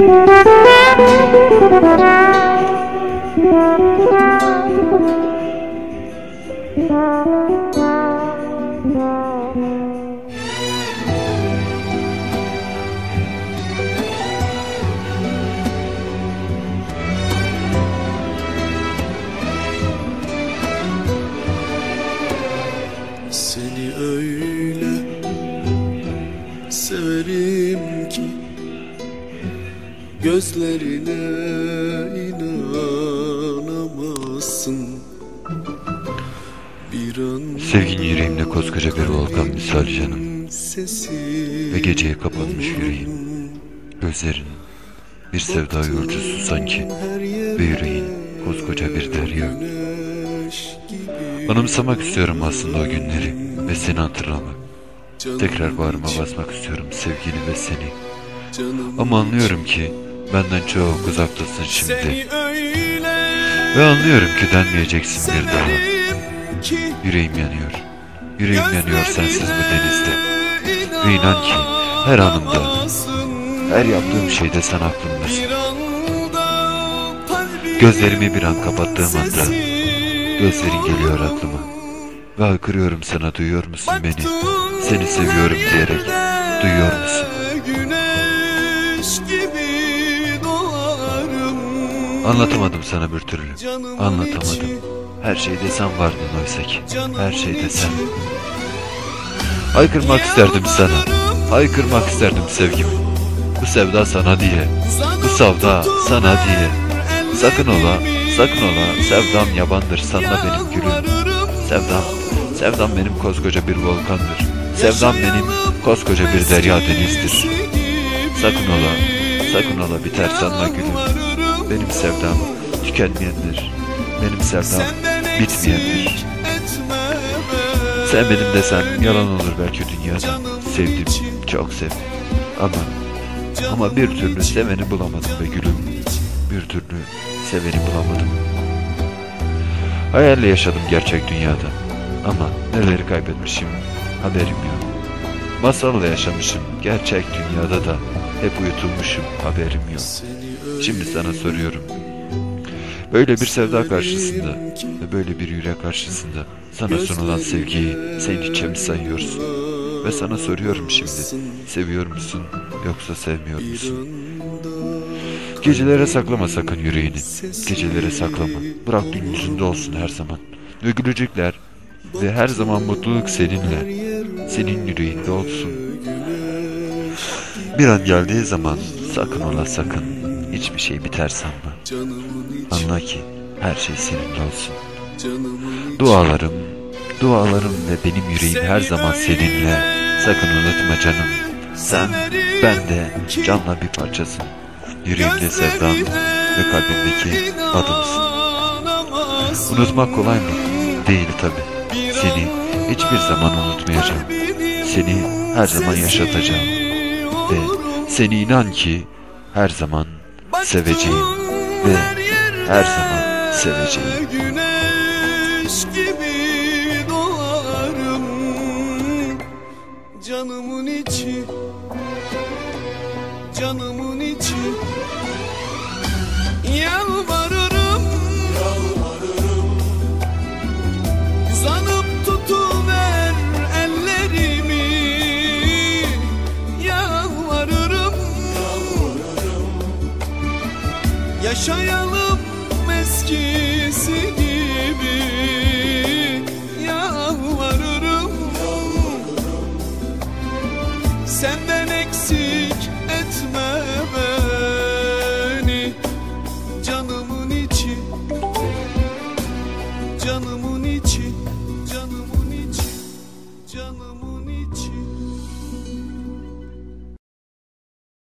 Seni öyle severim ki Gözlerine inanamazsın. Bir an Sevgin yüreğimde koskoca bir volkan misali canım. Ve geceye kapanmış yüreğim. Gözlerin bir sevda yolcusu sanki. Ve yüreğin koskoca bir derya. Anımsamak istiyorum aslında o günleri Ve seni hatırlamak. Tekrar bağrıma basmak istiyorum sevgini ve seni. Ama anlıyorum ki benden çok uzaktasın şimdi. Seni öyle Ve anlıyorum ki denmeyeceksin bir daha. Yüreğim yanıyor. Yüreğim yanıyor sensiz bu denizde. Ve inan ki her anımda Her yaptığım şeyde sen aklımdasın. Gözlerimi bir an kapattığım anda Gözlerin geliyor aklıma. Ve haykırıyorum sana duyuyor musun beni? Seni seviyorum diyerek. Duyuyor musun Anlatamadım sana bir türlü. Anlatamadım. Her şeyde sen vardın oysa ki. Her şeyde sen. Haykırmak isterdim sana. Haykırmak isterdim sevgimi. Bu sevda sana diye. Bu sevda sana diye. Sakın ola, sakın ola. Sevdam yabandır sana benim gülüm. Sevdam, sevdam benim koskoca bir volkandır. Sevdam benim koskoca bir derya denizdir. Sakın ola, sakın ola biter sanma gülüm Benim sevdam tükenmeyendir Benim sevdam bitmeyendir Sevmedim desem yalan olur belki dünyada. Sevdim, çok sevdim. Ama, ama bir türlü seveni bulamadım be gülüm. Bir türlü seveni bulamadım. Hayalle yaşadım gerçek dünyada. Ama neleri kaybetmişim haberim yok. Masalla yaşamışım gerçek dünyada da Hep uyutulmuşum haberim yok Şimdi sana soruyorum Böyle bir sevda karşısında ve böyle bir yürek karşısında sana sunulan sevgiyi sen içe mi sayıyorsun? Ve sana soruyorum şimdi, seviyor musun yoksa sevmiyor musun? Gecelere saklama sakın yüreğini, gecelere saklama. Bırak gün olsun her zaman. Ve gülücükler ve her zaman mutluluk seninle, senin yüreğinde olsun. Bir an geldiği zaman sakın ola sakın, hiçbir şey biter sanma. Anla ki her şey seninle olsun. Dualarım, dualarım ve benim yüreğim her zaman seninle. Sakın unutma canım. Sen, ben de canla bir parçasın. Yüreğimde sevdan ve kalbimdeki adımsın. Unutmak kolay mı? Değil tabi. Seni hiçbir zaman unutmayacağım. Seni her zaman yaşatacağım. Ve seni inan ki her zaman seveceğim ve her zaman seveceğim. Güneş gibi doğarım Canımın içi Canımın içi Yalvarırım Senden eksik etme beni. Canımın içi Canımın